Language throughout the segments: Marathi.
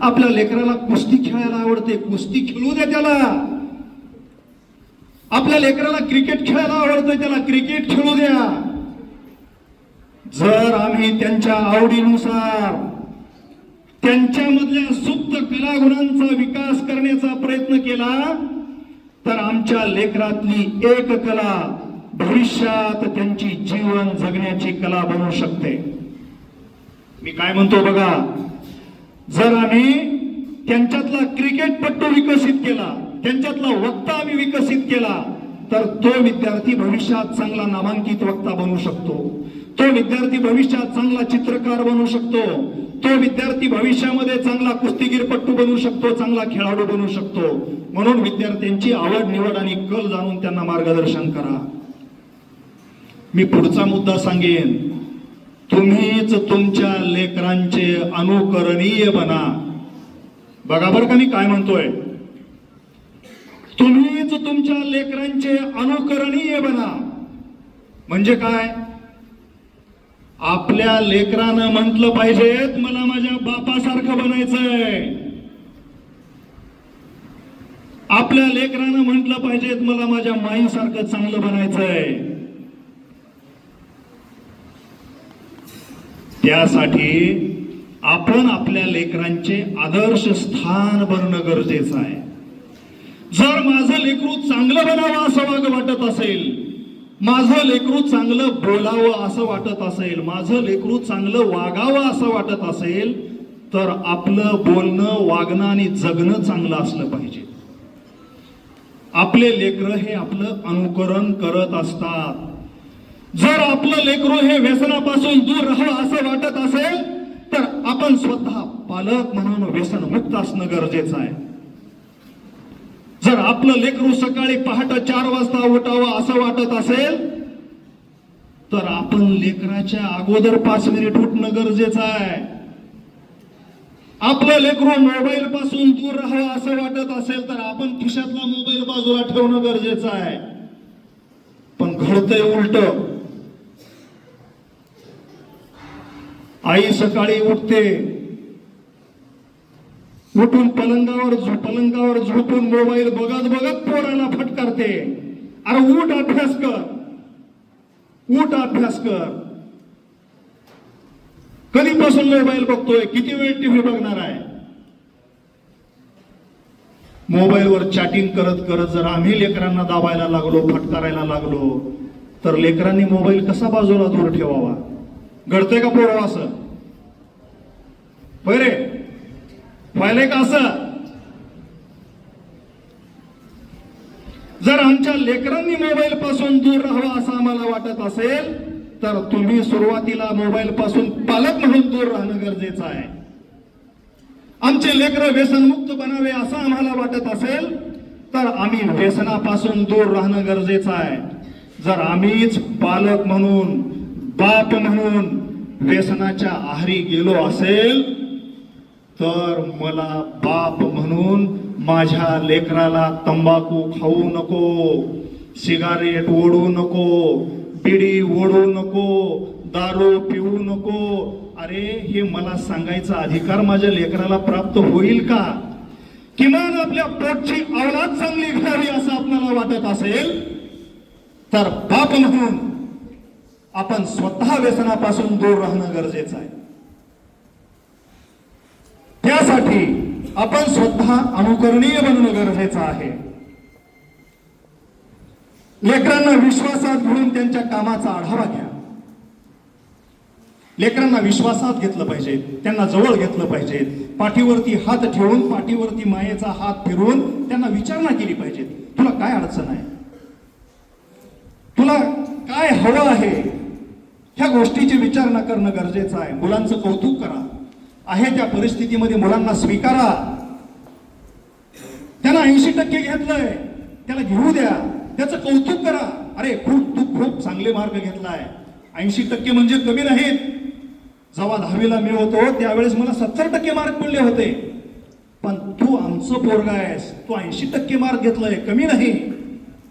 आपल्या लेकराला कुस्ती खेळायला आवडते. कुस्ती खेळू द्या त्याला. आपल्या लेकराला क्रिकेट खेळायला आवडतं त्याला. क्रिकेट खेळू द्या. जर आम्ही त्यांच्या आवडीनुसार त्यांच्यामधल्या सुप्त कलागुणांचा विकास करण्याचा प्रयत्न केला तर आमच्या लेकरातली एक कला भविष्यात त्यांची जीवन जगण्याची कला बनू शकते. मी काय म्हणतो बघा? जर आम्ही त्यांच्यातला क्रिकेटपट्टू विकसित केला त्यांच्यातला वक्ता आम्ही विकसित केला तर तो विद्यार्थी भविष्यात चांगला नामांकित वक्ता बनू शकतो. तो विद्यार्थी भविष्यात चांगला चित्रकार बनू शकतो. तो विद्यार्थी भविष्यामध्ये चांगला कुस्तीगीरपट्टू बनू शकतो चांगला खेळाडू बनू शकतो. म्हणून विद्यार्थ्यांची आवड निवड आणि कल जाणून त्यांना मार्गदर्शन करा. मी पुढचा मुद्दा सांगेन. तुम्हीच तुमच्या लेकरांचे अनुकरणीय बना. बघा बरं का मी काय म्हणतोय. तुम्हीच तुमच्या लेकरांचे अनुकरणीय बना. म्हणजे काय? आपल्या लेकरानं म्हटलं पाहिजेत मला माझ्या बापासारखं बनायचंय. आपल्या लेकरानं म्हटलं पाहिजेत मला माझ्या माईसारखं चांगलं बनायचंय. त्यासाठी आपण आपल्या लेकरांचे आदर्श स्थान बनणं गरजेचं आहे. जर माझं लेकरू चांगलं बनावं असं वाग वाटत असेल माझं लेकरू चांगलं बोलावं असं वाटत असेल माझं लेकरू चांगलं वागावं असं वाटत असेल तर आपलं बोलणं वागणं आणि जगणं चांगलं असलं पाहिजे. आपले लेकरं हे आपलं अनुकरण करत असतात. जर आपलं लेकरू हे व्यसनापासून दूर राहावं असं वाटत असेल तर आपण स्वतः पालक म्हणून व्यसन मुक्त असणं गरजेचं आहे. जर आपलं लेकरू सकाळी पहाटे चार वाजता उठावं असं वाटत असेल तर आपण लेकराच्या अगोदर पाच मिनिट उठणं गरजेचं आहे. आपलं लेकरू मोबाईल पासून दूर राहावं असं वाटत असेल तर आपण खिशातला मोबाईल बाजूला ठेवणं गरजेचं आहे. पण घडतंय उलट. आई सकाळी उठते. उठून पलंगावर झो- पलंगावर झोपून मोबाईल बघत बघत पोराला फटकारते. अरे उठ अभ्यास कर. उठ अभ्यास कर. कधीपासून मोबाईल बघतोय? किती वेळ टीव्ही बघणार आहे? मोबाईलवर चॅटिंग करत करत जर आम्ही लेकरांना दाबायला लागलो फटकारायला लागलो तर लेकरांनी मोबाईल कसा बाजूला दूर ठेवावा? घडतंय का पोरं असं? होय रे. व्हायलंय का असं? जर आमच्या लेकरांनी मोबाईल पासून दूर राहावं असं आम्हाला वाटत असेल तर तुम्ही सुरुवातीला मोबाईल पासून पालक म्हणून दूर राहणं गरजेचं आहे. आमचे लेकर व्यसनमुक्त बनावे असं आम्हाला वाटत असेल तर आम्ही व्यसनापासून दूर राहणं गरजेचं आहे. जर आम्हीच पालक म्हणून बाप म्हणून व्यसनाच्या आहारी गेलो असेल तर मला बाप म्हणून माझ्या लेकराला तंबाखू खाऊ नको सिगारेट ओढू नको बिडी ओढू नको दारू पिऊ नको. अरे हे मला सांगायचा अधिकार माझ्या लेकराला प्राप्त होईल का? किमान आपल्या पोटची औलाद चांगली घ्यावी असं आपल्याला वाटत असेल तर बाप म्हणून आपण स्वतः व्यसनापासून दूर राहणं गरजेचं आहे. त्यासाठी आपण स्वतः अनुकरणीय बनणं गरजेचं आहे. लेकरांना विश्वासात घेऊन त्यांच्या कामाचा आढावा घ्या. लेकरांना विश्वासात घेतलं पाहिजे त्यांना जवळ घेतलं पाहिजे पाठीवरती हात ठेवून पाठीवरती मायेचा हात फिरवून त्यांना विचारणा केली पाहिजे. तुला काय अडचण आहे? तुला काय हवं आहे? ह्या गोष्टीची विचारणा करणं गरजेचं आहे. मुलांचं कौतुक करा. आहे त्या परिस्थितीमध्ये मुलांना स्वीकारा. त्यांना ऐंशी टक्के घेतलंय. त्याला घेऊ द्या. त्याचं कौतुक करा. अरे खूप तू खूप चांगले मार्क घेतलाय. ऐंशी टक्के म्हणजे कमी नाहीत. जेव्हा दहावीला मी होतो त्यावेळेस मला सत्तर टक्के मार्क पडले होते. पण तू आमचं पोरगा आहेस. तू ऐंशी टक्के मार्क घेतलाय. कमी नाही.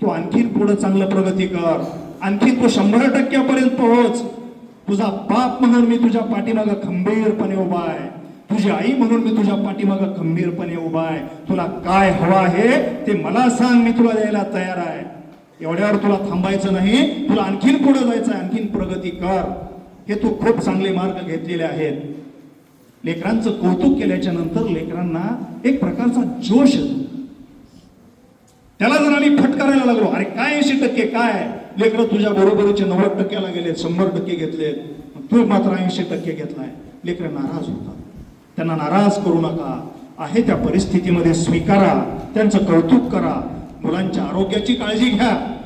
तू आणखीन पुढे चांगलं प्रगती कर. आणखीन तू शंभर टक्क्यापर्यंत पोहोच. तुझा बाप म्हणून मी तुझ्या पाठीमागं खंबीरपणे उभा आहे. तुझी आई म्हणून मी तुझ्या पाठीमागं खंबीरपणे उभा आहे. तुला काय हवं आहे ते मला सांग मी तुला द्यायला तयार आहे. एवढ्यावर तुला थांबायचं नाही तुला आणखीन पुढे जायचं आहे आणखीन प्रगती कर. हे तू खूप चांगले मार्ग घेतलेले आहेत. लेकरांचं कौतुक केल्याच्यानंतर लेकरांना एक प्रकारचा जोश येतो. त्याला जर आम्ही फटकारायला लागलो अरे काय ऐंशी टक्के काय लेकरं तुझ्या बरोबरीचे नव्वद टक्क्याला गेलेत शंभर टक्के घेतलेत. तू मात्र ऐंशी टक्के घेतलाय. लेकरं नाराज होतात. त्यांना नाराज करू नका. आहे त्या परिस्थितीमध्ये स्वीकारा. त्यांचं कौतुक करा. मुलांच्या आरोग्याची काळजी घ्या.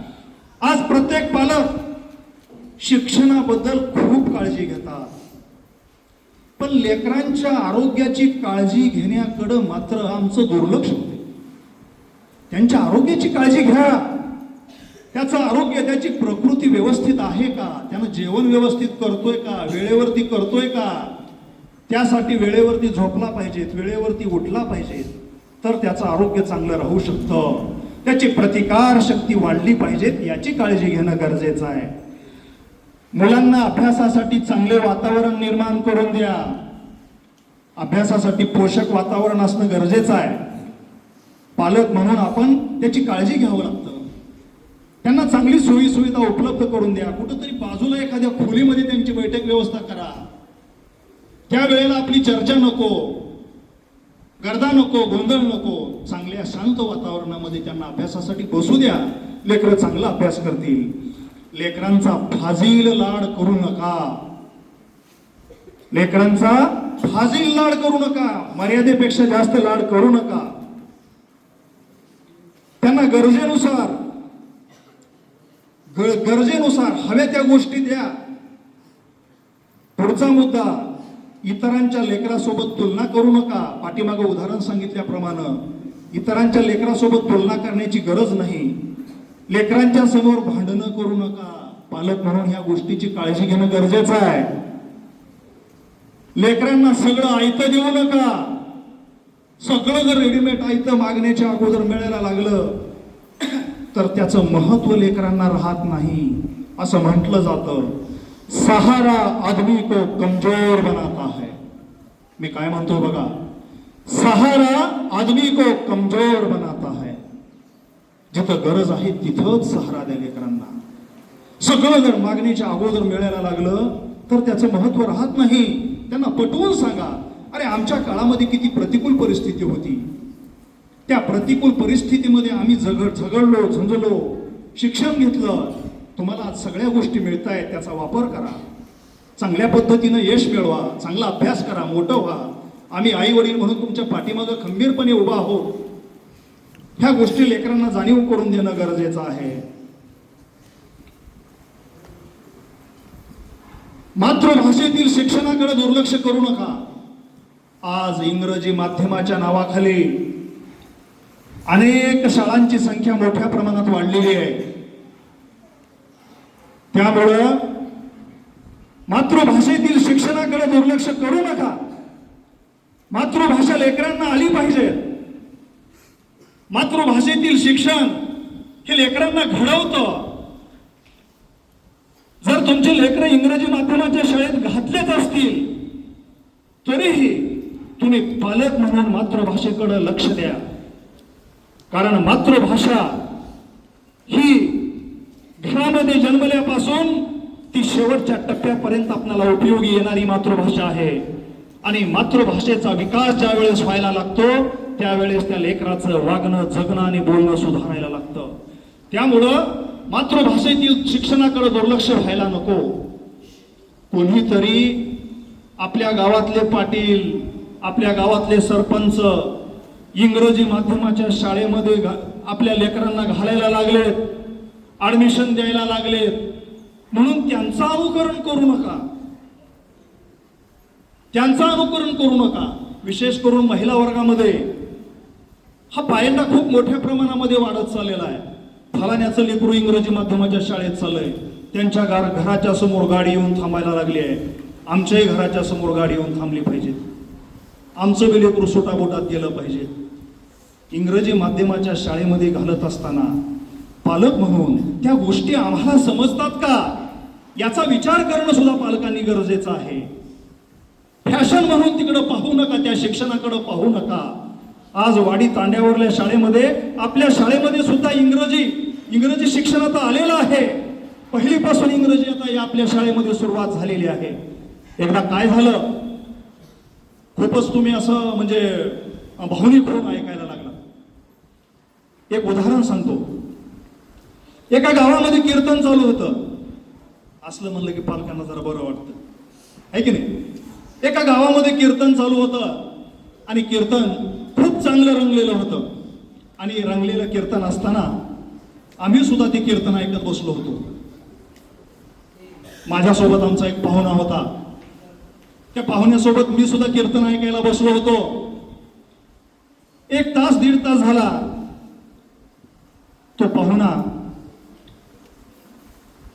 आज प्रत्येक पालक शिक्षणाबद्दल खूप काळजी घेतात. पण लेकरांच्या आरोग्याची काळजी घेण्याकडं मात्र आमचं दुर्लक्ष होते. त्यांच्या आरोग्याची काळजी घ्या. त्याचं आरोग्य त्याची प्रकृती व्यवस्थित आहे का? त्यानं जेवण व्यवस्थित करतोय का? वेळेवरती करतोय का? त्यासाठी वेळेवरती झोपला पाहिजेत वेळेवरती उठला पाहिजे तर त्याचं आरोग्य चांगलं राहू शकतं. त्याची प्रतिकार शक्ती वाढली पाहिजेत याची काळजी घेणं गरजेचं आहे. मुलांना अभ्यासासाठी चांगले वातावरण निर्माण करून द्या. अभ्यासासाठी पोषक वातावरण असणं गरजेचं आहे. पालक म्हणून आपण त्याची काळजी घ्यावं लागतं. त्यांना चांगली सोयी सुविधा उपलब्ध करून द्या. कुठंतरी बाजूला एखाद्या खोलीमध्ये त्यांची बैठक व्यवस्था करा. त्या वेळेला आपली चर्चा नको गर्दा नको गोंधळ नको. चांगल्या शांत वातावरणामध्ये त्यांना अभ्यासासाठी बसू द्या. लेकरं चांगला अभ्यास करतील. लेकरांचा फाजील लाड करू नका. लेकरांचा फाजील लाड करू नका. मर्यादेपेक्षा जास्त लाड करू नका. त्यांना गरजेनुसार गरजेनुसार हव्या त्या गोष्टी द्या. पुढचा मुद्दा इतरांच्या लेकरासोबत तुलना करू नका. पाठीमागं उदाहरण सांगितल्याप्रमाणे इतरांच्या लेकरासोबत तुलना करण्याची गरज नाही. लेकरांच्या समोर भांडणं करू नका. पालक म्हणून ह्या गोष्टीची काळजी घेणं गरजेचं आहे. लेकरांना सगळं आयतं देऊ नका. सगळं जर रेडीमेड आयतं मागण्याच्या अगोदर मिळायला लागलं तर त्याचं महत्त्व लेकरांना राहत नाही असं म्हटलं जातं. सहारा आदमी को कमजोर बनाता है. मी काय म्हणतो बघा? सहारा आदमी को कमजोर बनाता है. जिथं गरज आहे तिथंच सहारा द्या लेकरांना. सगळं जर मागणीच्या अगोदर मिळायला लागलं तर त्याचं महत्त्व राहत नाही. त्यांना पटवून सांगा. अरे आमच्या काळामध्ये किती प्रतिकूल परिस्थिती होती. त्या प्रतिकूल परिस्थितीमध्ये आम्ही झगड झगडलो झंजलो शिक्षण घेतलं. तुम्हाला आज सगळ्या गोष्टी मिळत आहेत त्याचा वापर करा. चांगल्या पद्धतीनं यश मिळवा चांगला अभ्यास करा मोठं व्हा. आम्ही आई वडील म्हणून तुमच्या पाठीमागं खंबीरपणे उभा आहोत. ह्या गोष्टी लेकरांना जाणीव करून देणं गरजेचं आहे. मातृभाषेतील शिक्षणाकडे दुर्लक्ष करू नका. आज इंग्रजी माध्यमाच्या नावाखाली अनेक शाळांची संख्या मोठ्या प्रमाणात वाढलेली आहे. त्यामुळं मातृभाषेतील शिक्षणाकडे दुर्लक्ष करू नका. मातृभाषा लेकरांना आली पाहिजे. मातृभाषेतील शिक्षण हे लेकरांना घडवतं. जर तुमचे लेकर इंग्रजी माध्यमाच्या शाळेत घातलेच असतील तरीही तुम्ही पालक म्हणून मातृभाषेकडे लक्ष द्या. कारण मातृभाषा ही घरामध्ये जन्मल्यापासून ती शेवटच्या टप्प्यापर्यंत आपल्याला उपयोगी येणारी मातृभाषा आहे. आणि मातृभाषेचा विकास ज्या वेळेस व्हायला लागतो त्यावेळेस त्या लेकराचं वागणं जगणं आणि बोलणं सुधारायला लागतं. त्यामुळं मातृभाषेतील शिक्षणाकडे दुर्लक्ष व्हायला नको. कोणीतरी आपल्या गावातले पाटील आपल्या गावातले सरपंच इंग्रजी माध्यमाच्या शाळेमध्ये घा- आपल्या लेकरांना घालायला लागलेत ऍडमिशन द्यायला लागलेत म्हणून त्यांचं अनुकरण करू नका. त्यांचं अनुकरण करू नका. विशेष करून महिला वर्गामध्ये. हा पायंडा खूप मोठ्या प्रमाणामध्ये वाढत चाललेला आहे. फलाण्याचं लेकरू इंग्रजी माध्यमाच्या शाळेत चाललंय. त्यांच्या घर घराच्या समोर गाडी येऊन थांबायला लागली आहे. आमच्याही घराच्या समोर गाडी येऊन थांबली पाहिजे. आमचं बी लेकरू सुटाबोटात गेलं पाहिजे. इंग्रजी माध्यमाच्या शाळेमध्ये घालत असताना पालक म्हणून त्या गोष्टी आम्हाला समजतात का? याचा विचार करणं सुद्धा पालकांनी गरजेचं आहे. फॅशन म्हणून तिकडं पाहू नका त्या शिक्षणाकडे पाहू नका. आज वाडी तांड्यावरल्या शाळेमध्ये आपल्या शाळेमध्ये सुद्धा इंग्रजी इंग्रजी शिक्षण आता आलेलं आहे. पहिलीपासून इंग्रजी आता या आपल्या शाळेमध्ये सुरुवात झालेली आहे. एकदा काय झालं? खूपच तुम्ही असं म्हणजे भावनिक होऊन ऐकायला लागला. एक उदाहरण सांगतो. एका गावामध्ये कीर्तन चालू होतं. असलं म्हणलं की पालकांना जरा बरं वाटतं. आहे की नाही? एका गावामध्ये कीर्तन चालू होतं आणि कीर्तन खूप चांगलं रंगलेलं होतं. आणि रंगलेलं कीर्तन असताना आम्ही सुद्धा ते कीर्तन ऐकत बसलो होतो. माझ्यासोबत आमचा एक पाहुणा होता. त्या पाहुण्यासोबत मी सुद्धा कीर्तन ऐकायला बसलो होतो. एक तास दीड तास झाला. तो पाहुणा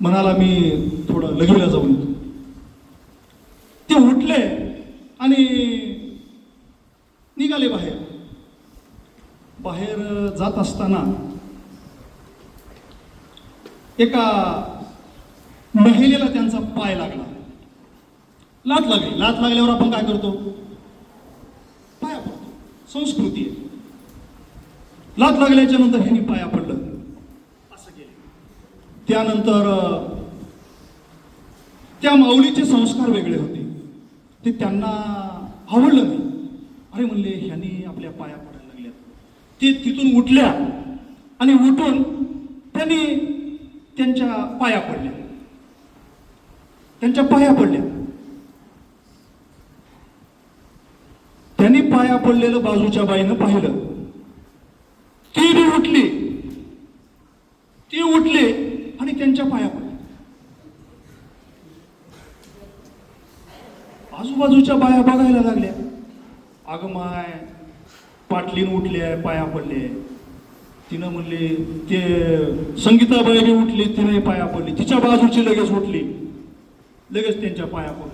म्हणाला मी थोडं लगीला जाऊन येतो. ते उठले आणि निघाले बाहेर. बाहेर जात असताना एका महिलेला त्यांचा पाय लागला. लात लागली लात लागल्यावर आपण काय करतो? पाया पडतो. संस्कृती आहे. लात लागल्याच्या नंतर ह्यांनी पाया पडलं. असं केलं. त्यानंतर त्या माऊलीचे संस्कार वेगळे होते. ते त्यांना आवडलं नाही. अरे म्हणले ह्यांनी आपल्या पाया पडायला लागल्या ते तिथून उठल्या आणि उठून त्यांनी त्यांच्या पाया पडल्या. त्यांच्या पाया पडल्या त्यांनी पाया पडलेलं बाजूच्या बाईनं पाहिलं. ती बी उठली. ती उठली आणि त्यांच्या पाया पडली आजूबाजूच्या बाया बघायला लागल्या. अगं माय पाटलीन उठले पाया पडले. तिनं म्हणली ते संगीताबाई बी उठली तिने पाया पडली. तिच्या बाजूची लगेच उठली. लगेच त्यांच्या पाया पडली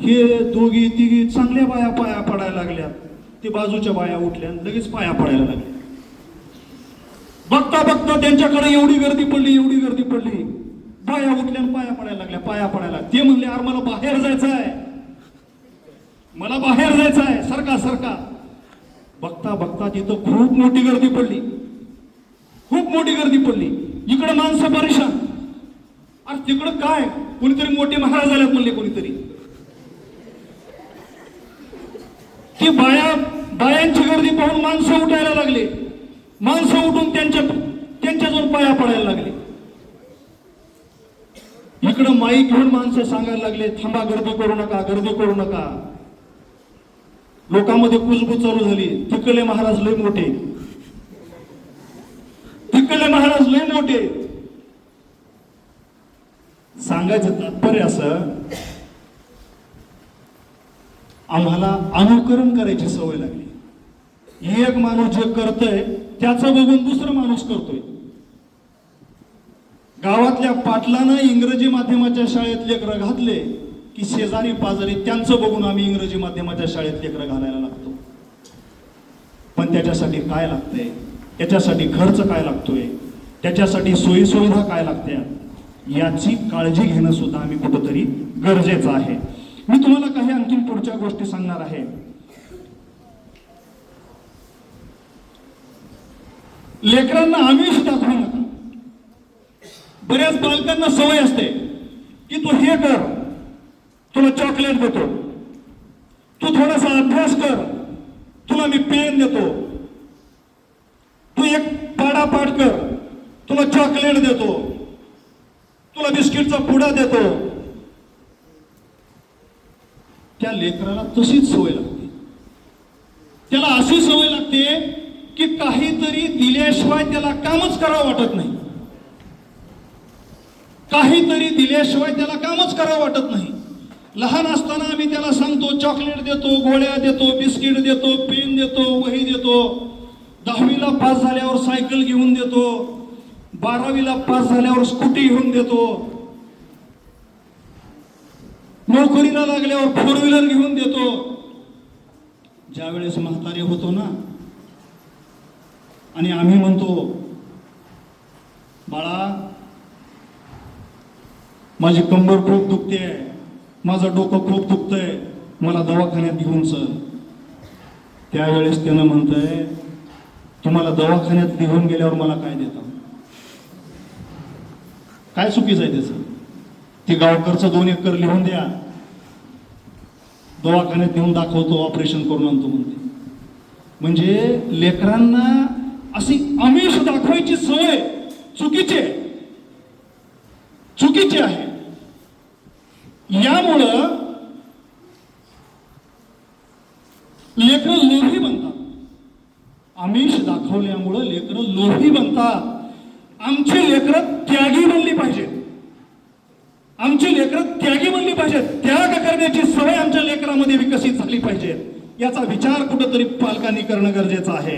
हे दोघी तिघी चांगल्या बाया पाया पडायला लागल्या. ते बाजूच्या बाया उठल्या लगेच पाया पडायला लागल्या. बघता बघता त्यांच्याकडे एवढी गर्दी पडली एवढी गर्दी पडली. बाया उठल्या पाया पडायला लागल्या पाया पडायला ते म्हणले अरे मला बाहेर जायचं आहे. मला बाहेर जायचं आहे. सरका सरका. बघता बघता तिथं खूप मोठी गर्दी पडली. खूप मोठी गर्दी पडली. इकडं माणसं परेशान. अरे तिकडं काय? कोणीतरी मोठे महाराज आल्यात म्हणले कोणीतरी. की बाया बायांची गर्दी पाहून माणसं उठायला लागले. माणसं उठून त्यांच्या त्यांच्याजवळ पाया पडायला लागले. इकडं माईक घेऊन माणसं सांगायला लागले थांबा गर्दी करू नका गर्दी करू नका. लोकांमध्ये कुजबूज चालू झाली. तिकडले महाराज लय मोठे. तिकडले महाराज लय मोठे. सांगायचं तात्पर्य असं आम्हाला अनुकरण करायची सवय लागली. एक माणूस जे करतोय त्याचं बघून दुसरं माणूस करतोय. गावातल्या पाटलानं इंग्रजी माध्यमाच्या शाळेत लेकरं घातले की शेजारी पाजारी त्यांचं बघून आम्ही इंग्रजी माध्यमाच्या शाळेत लेकरं घालायला लागतो. पण त्याच्यासाठी काय लागतंय? त्याच्यासाठी खर्च काय लागतोय? त्याच्यासाठी सोयीसुविधा काय लागत्या? याची काळजी घेणं सुद्धा आम्ही कुठंतरी गरजेचं आहे. मी तुम्हाला काही आणखीन पुढच्या गोष्टी सांगणार आहे. लेकरांना आमिष दाखवू नका. बऱ्याच बालकांना सवय असते की तू हे कर तुला चॉकलेट देतो. तू थोडासा अभ्यास कर तुला मी पेन देतो. तू एक पाडापाठ कर तुला चॉकलेट देतो. तुला बिस्किटचा पुडा देतो. त्या लेकराला तशीच सवय लागते. त्याला अशी सवय लागते की काहीतरी दिल्याशिवाय त्याला कामच करावं वाटत नाही. काहीतरी दिल्याशिवाय त्याला कामच करावं वाटत नाही. लहान असताना आम्ही त्याला सांगतो चॉकलेट देतो गोळ्या देतो बिस्किट देतो पेन देतो वही देतो. दहावीला पास झाल्यावर सायकल घेऊन देतो. बारावीला पास झाल्यावर स्कूटी घेऊन देतो. नोकरीला लागल्यावर फोर व्हीलर घेऊन देतो. ज्या वेळेस म्हातारे होतो ना आणि आम्ही म्हणतो बाळा माझी कंबर खूप दुखते माझं डोकं खूप दुखतंय मला दवाखान्यात घेऊन चल. त्यावेळेस त्यानं म्हणतंय तुम्हाला दवाखान्यात घेऊन गेल्यावर मला काय देता? काय चुकीचं आहे त्याचं? ते गावकरचं दोन एकर लिहून द्या. दवाखान्यात नेऊन दाखवतो ऑपरेशन करून आणतो म्हणते. म्हणजे लेकरांना अशी आमिष दाखवायची सवय चुकीची आहे. चुकीची आहे. यामुळं लेकरं लोभी बनतात. आमिष दाखवल्यामुळं लेकरं लोभी बनतात. आमची लेकरं त्यागी बनली पाहिजेत आमची लेकरं त्यागी बनली पाहिजेत त्याग करण्याची सवय विकसित झाली पाहिजे याचा विचार कुठंतरी पालकांनी करणं गरजेचं आहे.